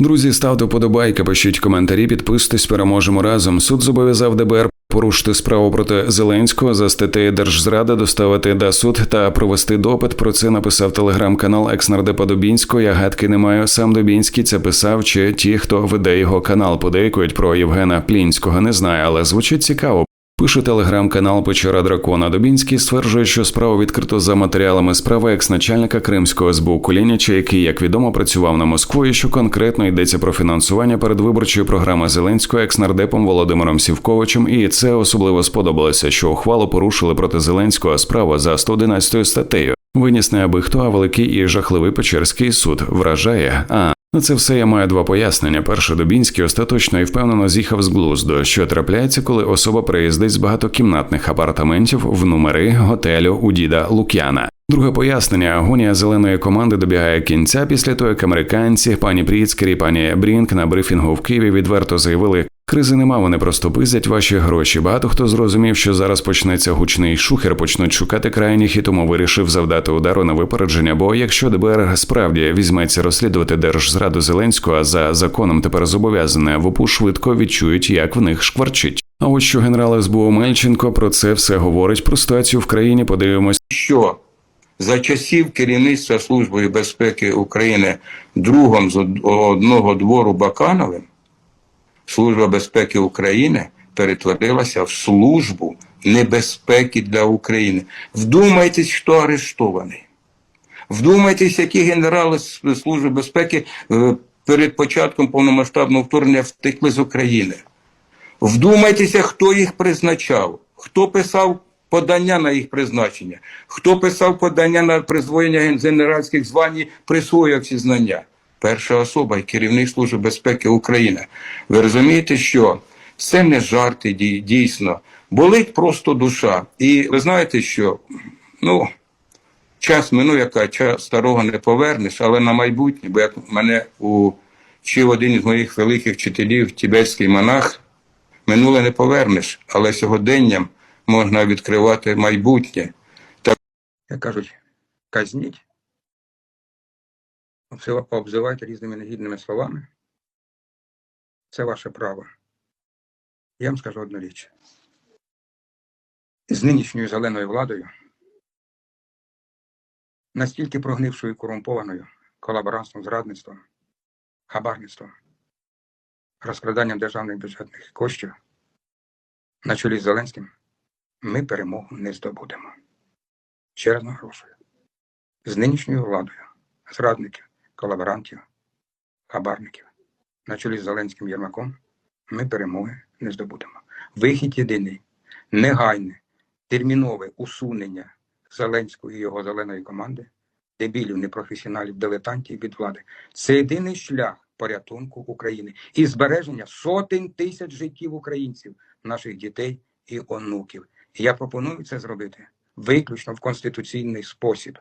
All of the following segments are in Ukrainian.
Друзі, ставте вподобайки, пишіть коментарі, підписуйтесь, переможемо разом. Суд зобов'язав ДБР порушити справу проти Зеленського за статтею Держзрада, доставити до суд та провести допит. Про це написав телеграм-канал екс-нардепа Дубінського. Я гадки не маю. Сам Дубінський це писав, чи ті, хто веде його канал, подейкують про Євгена Плінського. Не знаю, але звучить цікаво. Пише телеграм-канал Печера Дракона. Дубінський стверджує, що справу відкрито за матеріалами справи екс-начальника Кримського СБУ Кулініча, який, як відомо, працював на Москву, і що конкретно йдеться про фінансування передвиборчої програми Зеленського екс-нардепом Володимиром Сівковичем. І це особливо сподобалося, що ухвалу порушили проти Зеленського справу за 111 статтею. Виніс не аби хто, а великий і жахливий Печерський суд вражає. А на це все я маю два пояснення. Перше, Дубінський остаточно і впевнено з'їхав з глузду, що трапляється, коли особа приїздить з багатокімнатних апартаментів в номери готелю у діда Лук'яна. Друге пояснення: агонія зеленої команди добігає кінця після того, як американці, пані Пріцкер і пані Брінк на брифінгу в Києві відверто заявили. Кризи нема, вони просто пиздять ваші гроші. Багато хто зрозумів, що зараз почнеться гучний шухер, почнуть шукати крайніх і тому вирішив завдати удару на випередження. Бо якщо ДБР справді візьметься розслідувати держзраду Зеленського, а за законом тепер зобов'язане ВОПУ швидко відчують, як в них шкварчить. А от що генерал СБУ Мельченко про це все говорить про ситуацію в країні. Подивимось. що за часів керівництва Служби безпеки України другом з одного двору Бакановим Служба безпеки України перетворилася в службу небезпеки для України. Вдумайтесь, хто арештований. Вдумайтесь, які генерали Служби безпеки е, перед початком повномасштабного вторгнення втекли з України. Вдумайтеся, хто їх призначав, хто писав подання на їх призначення, хто писав подання на присвоєння ген- генеральських звань, присвоїв ці знання. Перша особа і керівник Служби безпеки України. Ви розумієте, що це не жарти дійсно. Болить просто душа. І ви знаєте, що ну, час минув, яка час старого не повернеш, але на майбутнє, бо як мене учив один із моїх великих вчителів, тібетський монах, минуле не повернеш, але сьогоденням можна відкривати майбутнє. Так, як кажуть, казніть, обзива- обзивайте різними негідними словами. Це ваше право. Я вам скажу одну річ. З нинішньою зеленою владою, настільки прогнившою і корумпованою колаборантством, зрадництвом, хабарництвом, розкраданням державних бюджетних коштів на чолі з Зеленським, ми перемогу не здобудемо. Ще раз наголошую. З нинішньою владою, зрадників, колаборантів, хабарників, на чолі з Зеленським Єрмаком, ми перемоги не здобудемо. Вихід єдиний, негайне, термінове усунення Зеленського і його зеленої команди, дебілів, непрофесіоналів, дилетантів від влади. Це єдиний шлях порятунку України і збереження сотень тисяч життів українців, наших дітей і онуків. І я пропоную це зробити виключно в конституційний спосіб.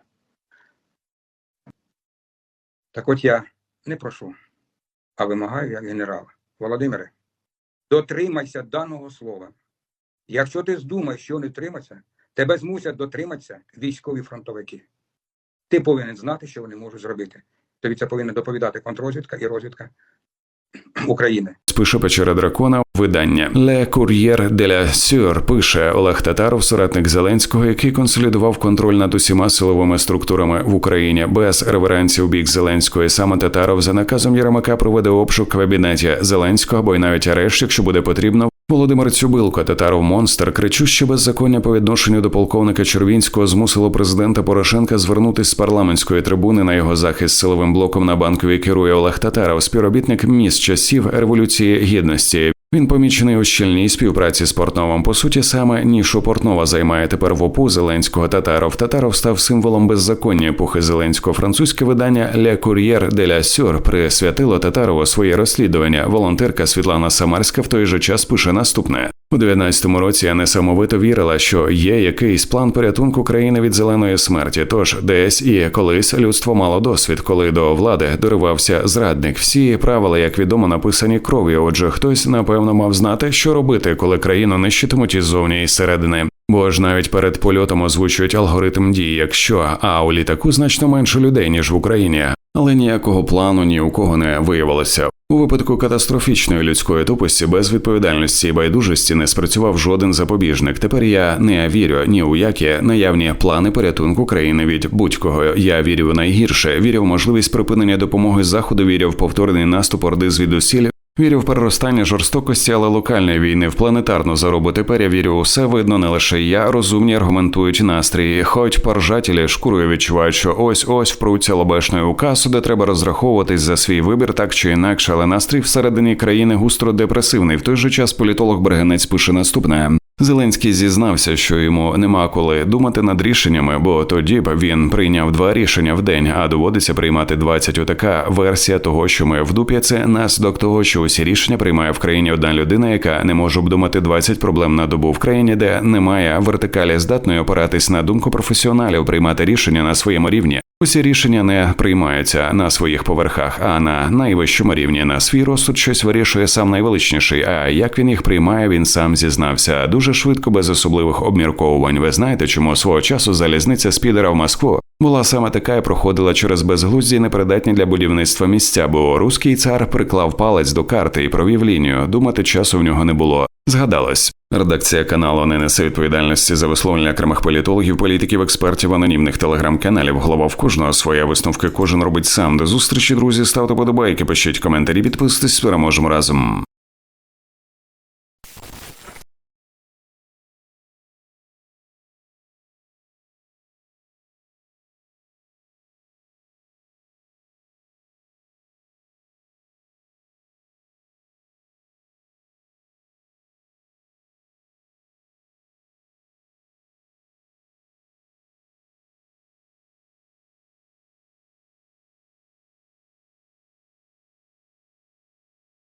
Так от я не прошу, а вимагаю як генерал. Володимире, дотримайся даного слова. Якщо ти здумаєш, що не триматися, тебе змусять дотриматися військові фронтовики. Ти повинен знати, що вони можуть зробити. Тобі це повинна доповідати контрозвідка і розвідка України. Пише Печера Дракона видання Ле Кур'єр деля Сюр пише Олег Татаров, соратник Зеленського, який консолідував контроль над усіма силовими структурами в Україні без реверансів бік Зеленської. Саме Татаров за наказом Єрмака проведе обшук в кабінеті Зеленського, або й навіть арешт, якщо буде потрібно. Володимир Цюбилко, Татаров монстр, кричуще беззаконня по відношенню до полковника Червінського змусило президента Порошенка звернутись з парламентської трибуни на його захист силовим блоком на банковій керує Олег Татаров, співробітник міст часів революції гідності. Він помічений у щільній співпраці з Портновим. По суті, саме нішу Портнова займає тепер в ОПУ Зеленського Татаров. Татаров став символом беззаконня епохи Зеленського. Французьке видання «Ле Кур'єр де ля Сюр» присвятило Татарову своє розслідування. Волонтерка Світлана Самарська в той же час пише наступне. У 19-му році я несамовито вірила, що є якийсь план порятунку країни від зеленої смерті. Тож десь і колись людство мало досвід, коли до влади доривався зрадник. Всі правила, як відомо, написані кров'ю. Отже, хтось напевно мав знати, що робити, коли країну нищитимуть іззовні і зсередини. Бо ж навіть перед польотом озвучують алгоритм дій, якщо а у літаку значно менше людей ніж в Україні. Але ніякого плану ні у кого не виявилося. У випадку катастрофічної людської тупості без відповідальності і байдужості не спрацював жоден запобіжник. Тепер я не вірю ні у які наявні плани порятунку країни від будь-кого. Я вірю найгірше. Вірю в можливість припинення допомоги заходу. Вірю в повторний наступ орди звідусіль. Вірю в переростання жорстокості, але локальної війни в планетарну заробу. Тепер я вірю усе видно, не лише я. Розумні аргументують настрії, Хоч поржателі шкурою відчувають, що ось ось впруться лобешною у касу, де треба розраховуватись за свій вибір так чи інакше, але настрій всередині країни густро депресивний. В той же час політолог Бергенець пише наступне. Зеленський зізнався, що йому нема коли думати над рішеннями, бо тоді б він прийняв два рішення в день, а доводиться приймати 20. Отака версія того, що ми в дупі, це наслідок того, що усі рішення приймає в країні одна людина, яка не може обдумати 20 проблем на добу в країні, де немає вертикалі здатної опиратись на думку професіоналів, приймати рішення на своєму рівні. Усі рішення не приймаються на своїх поверхах, а на найвищому рівні. На свій розсуд щось вирішує сам найвеличніший. А як він їх приймає, він сам зізнався дуже швидко, без особливих обмірковувань. Ви знаєте, чому свого часу залізниця з Підера в Москву була саме така і проходила через безглузді і непридатні для будівництва місця, бо руський цар приклав палець до карти і провів лінію. Думати часу в нього не було. Згадалось. Редакція каналу не несе відповідальності за висловлення окремих політологів, політиків, експертів, анонімних телеграм-каналів. Голова в кожного своя висновки кожен робить сам. До зустрічі, друзі. Ставте подобайки, пишіть коментарі, підписуйтесь, переможемо разом.